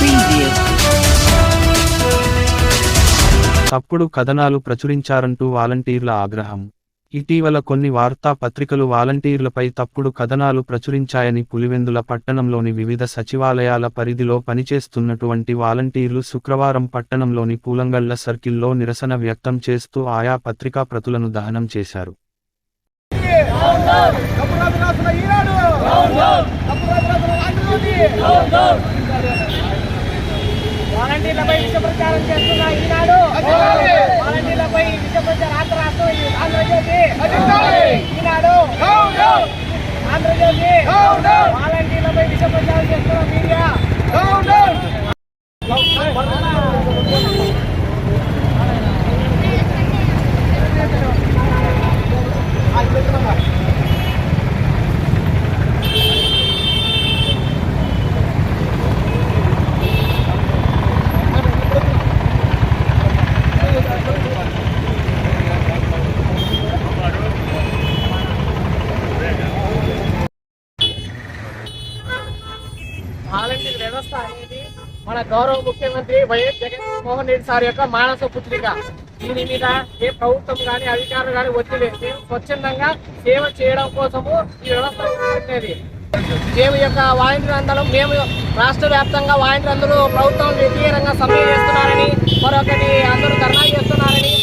BTS. తప్పుడు కథనాలు ప్రచురించారంటూ వాలంటీర్ల ఆగ్రహం ఇటీవల కొన్ని వార్తాపత్రికలు వాలంటీర్లపై తప్పుడు కథనాలు ప్రచురించాయని పులివెందుల పట్టణంలోని వివిధ సచివాలయాల పరిధిలో పనిచేస్తున్నటువంటి వాలంటీర్లు శుక్రవారం పట్టణంలోని పూలంగళ్ళ సర్కిల్లో నిరసన వ్యక్తం చేస్తూ ఆయా పత్రికా ప్రతులను దహనం చేశారు. వాలంటీర్లపై విష ప్రచారం చేస్తున్న ఈనాడు. వాలంటీర్లపై విష ప్రచారం రాష్ట్రం ఆంధ్రజ్యోతి ఈనాడు ఆంధ్రజ్యోతి వాలంటీర్లపై విష ప్రచారం చేస్తున్న మీడియా వాలంటీర్ వ్యవస్థ అనేది మన గౌరవ ముఖ్యమంత్రి వైఎస్ జగన్మోహన్ రెడ్డి సార్ యొక్క మానస పుత్రిక. దీని మీద ఏ ప్రభుత్వం కానీ అధికారులు కానీ ఒత్తిడి మేము స్వచ్ఛందంగా సేవ చేయడం కోసము ఈ వ్యవస్థ ఉండేది మేము యొక్క వాలంటీర్ అందరం మేము రాష్ట్ర వ్యాప్తంగా వాలంటీర్ అందరూ ప్రభుత్వం వ్యతిరేకంగా సమ్మె చేస్తున్నారని మరొకటి అందరూ ధర్నా చేస్తున్నారని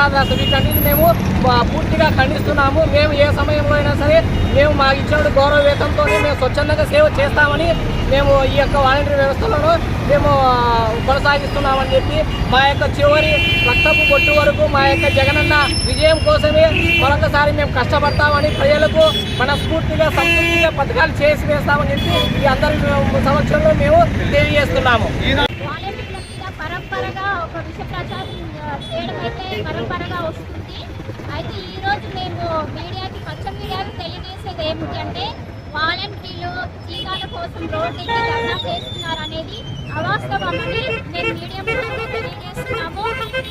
చాలా తప్పు వీటన్నిటిని మేము పూర్తిగా ఖండిస్తున్నాము. మేము ఏ సమయంలో అయినా సరే మేము మాకు ఇచ్చిన గౌరవ వేతంతో మేము స్వచ్ఛందంగా సేవ చేస్తామని మేము ఈ యొక్క వాలంటీర్ వ్యవస్థలను మేము కొనసాగిస్తున్నామని చెప్పి మా యొక్క చివరి రక్తపు కొట్టు వరకు మా యొక్క జగనన్న విజయం కోసమే మరొకసారి మేము కష్టపడతామని ప్రజలకు మనస్ఫూర్తిగా సంపూర్తిగా పథకాలు చేసి వేస్తామని చెప్పి ఈ అందరి సమక్షంలో మేము తెలియజేస్తున్నాము. పరంపరగా ఒక విష ప్రచారం చేయడం అయితే పరంపరగా వస్తుంది. అయితే ఈరోజు మేము మీడియాకి పచ్చ మీడియాకి తెలియజేసేది ఏమిటంటే వాలంటీర్లు జీతాల కోసం రోడ్డు ధర్నా చేస్తున్నారు అనేది అవాస్తవమని మేము మీడియా ముఖంగా తెలియజేస్తున్నాము.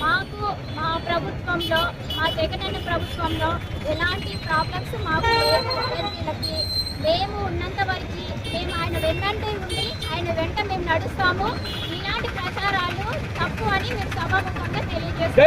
మాకు మా ప్రభుత్వంలో మా జగనన్న ప్రభుత్వంలో ఎలాంటి ప్రాబ్లమ్స్ మాకు వాలంటీర్లకి మేము ఉన్నంత వరకు మేము ఆయన వెన్నంటే ఉండి ఆయన వెంట మేము నడుస్తాము. ఇలాంటి ప్రచారాలు తప్పు అని మేము సభాముఖంగా తెలియజేస్తాం